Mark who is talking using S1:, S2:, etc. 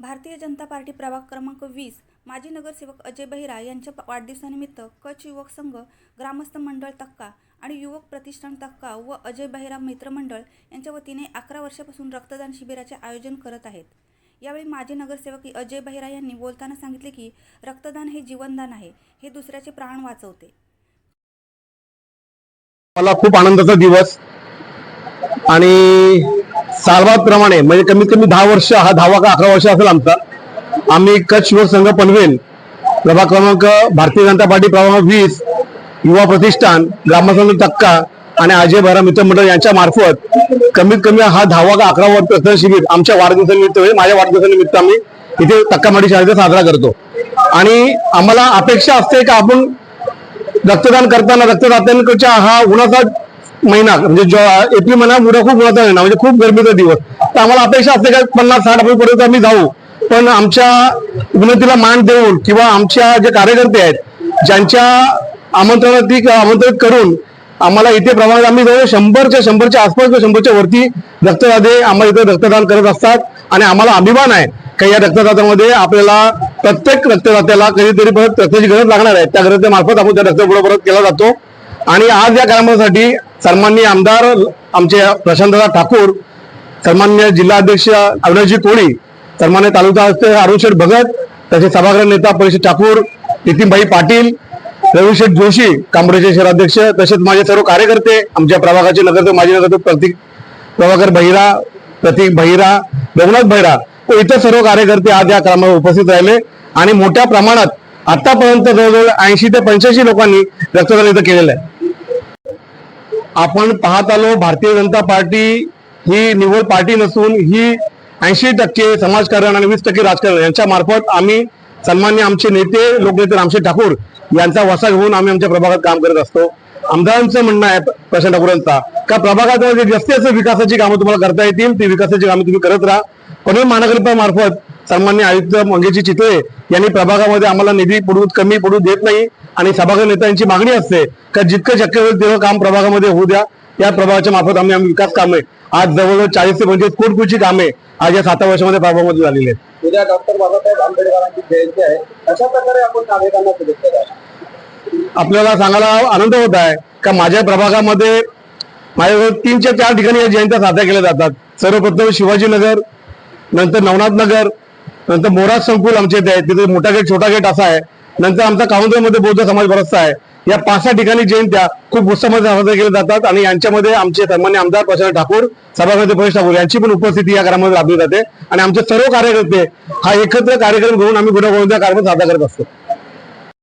S1: Bharatiya Janata party प्रभाग क्रमांक वीस माजी नगरसेवक अजय बहिरा यांच्या वाढदिवसानिमित्त कच्छ युवक संघ ग्रामस्थ मंडळ तक्का आणि युवक प्रतिष्ठान तक्का व अजय बहिरा मित्रमंडळ यांच्या वतीने अकरा वर्षापासून रक्तदान शिबिराचे आयोजन करत आहेत. यावेळी माजी नगरसेवक अजय बहिरा यांनी बोलताना सांगितले की रक्तदान हे जीवनदान आहे हे दुसऱ्याचे प्राण वाचवते.
S2: मला खूप आनंदाचा दिवस आणि प्रमाणे म्हणजे कमीत कमी दहा वर्ष हा दहावा का अकरा वर्ष असेल आमचा आम्ही कच्छ युवक संघ पनवेल प्रभाग क्रमांक भारतीय जनता पार्टी प्रभाग वीस युवा प्रतिष्ठान ग्रामसंघ टक्का आणि अजय भैरा मित्रमंडळ यांच्या मार्फत कमीत कमी हा दहावा का अकरा वर्ष रक्तदान शिबिर आमच्या वाढदिवसानिमित्त म्हणजे माझ्या वाढदिवसानिमित्त आम्ही इथे तक्कामाडी शाळेचा साजरा करतो. आणि आम्हाला अपेक्षा असते का आपण रक्तदान करताना रक्तदात्यांकडच्या हा उन्हाचा महिना म्हणजे एप्रिल महिना पुढे खूप उन्हाचा महिना म्हणजे खूप गरमीचा दिवस. तर आम्हाला अपेक्षा असते का पन्नास साठ पर्यंत आम्ही जाऊ. पण आमच्या विनंतीला मान देऊन किंवा आमच्या जे कार्यकर्ते आहेत ज्यांच्या आमंत्रणाती आमंत्रित करून आम्हाला इथे प्रमाणात आम्ही जवळ शंभरच्या शंभरच्या आसपास किंवा शंभरच्या वरती रक्तदाते आम्हाला इथे रक्तदान करत असतात. आणि आम्हाला अभिमान आहे का या रक्तदात्यामध्ये आपल्याला प्रत्येक रक्तदात्याला कधीतरी परत रक्ताची गरज लागणार आहे. त्या गरजेमार्फत आपण त्या रक्त परत केला जातो. आणि आज या कार्यक्रमासाठी सन्माननीय आमदार आमचे प्रशांतदा ठाकूर सन्मान्य जिल्हाध्यक्ष अविनाशजी कोळी सन्मान्य तालुका असते अरुणशेठ भगत तसेच सभागृह नेता परिषद ठाकूर नितीनभाई पाटील रविशेठ जोशी काँग्रेसचे शहराध्यक्ष तसेच माझे सर्व कार्यकर्ते आमच्या प्रभागाचे नगरसेवक माजी नगरसेवक प्रतीक प्रभाकर भैरा प्रतीक भैरा रघुनाथ भैरा व इतर सर्व कार्यकर्ते आज या क्रमावर उपस्थित राहिले. आणि मोठ्या प्रमाणात आतापर्यंत जवळजवळ ऐंशी ते पंच्याऐंशी लोकांनी रक्तदान इथं केलेलं आहे. आपण पाहत आलो भारतीय जनता पार्टी ही निवड पार्टी नसून ही ऐंशी टक्के समाजकारण आणि वीस टक्के राजकारण यांच्या मार्फत आम्ही सन्मान्य आमचे नेते लोकनेते रामशेठ ठाकूर यांचा वसा घेऊन आम्ही आमच्या प्रभागात काम करत असतो. आमदारांचं म्हणणं आहे प्रशांत ठाकूरांचा का प्रभागात जे जास्तीत जास्त विकासाची कामं तुम्हाला करता येतील ती विकासाची कामं तुम्ही करत राहा. पनवेल महानगरपालिका मार्फत सन्मान्य आयुक्त मंगेशजी चितळे यांनी प्रभागामध्ये आम्हाला निधी पडू कमी पडू देत नाही आणि सभागृह नेत्यांची मागणी असते का जितकं शक्य होईल तेवढं काम प्रभागामध्ये होऊ द्या. या प्रभागाच्या मार्फत आम्ही आम्ही विकास कामे आज जवळजवळ चाळीस ते पंचवीस कोटी कामे आज या सात वर्षामध्ये प्रभागामध्ये झालेली आहेत.
S3: उद्या डॉक्टर बाबासाहेब आंबेडकरांची जयंती आहे. अशा प्रकारे आपण नागरिकांना
S2: आपल्याला सांगायला आनंद होत आहे का माझ्या प्रभागामध्ये माझ्याजवळ तीनच्या चार ठिकाणी या जयंत्या साजऱ्या केल्या जातात. सर्वप्रथम शिवाजीनगर नंतर नवनाथ नगर नंतर मोराज संकुल आमच्या इथे आहे तिथे मोठा गेट छोटा गेट असा आहे. नंतर आमचा काउंटरमध्ये बौद्ध समाज बराचसा आहे. या पाच सहा ठिकाणी जयंत्या खूप उत्सवामध्ये साजरे केल्या जातात आणि यांच्यामध्ये आमचे सन्मान्य आमदार प्रशांत ठाकूर सभापती परेश ठाकूर यांची पण उपस्थिती या ग्रामामध्ये लाभली जाते. आणि आमचे सर्व कार्यकर्ते हा एकत्र कार्यक्रम घेऊन आम्ही गुन्हा कार्यक्रम साजरा करत असतो.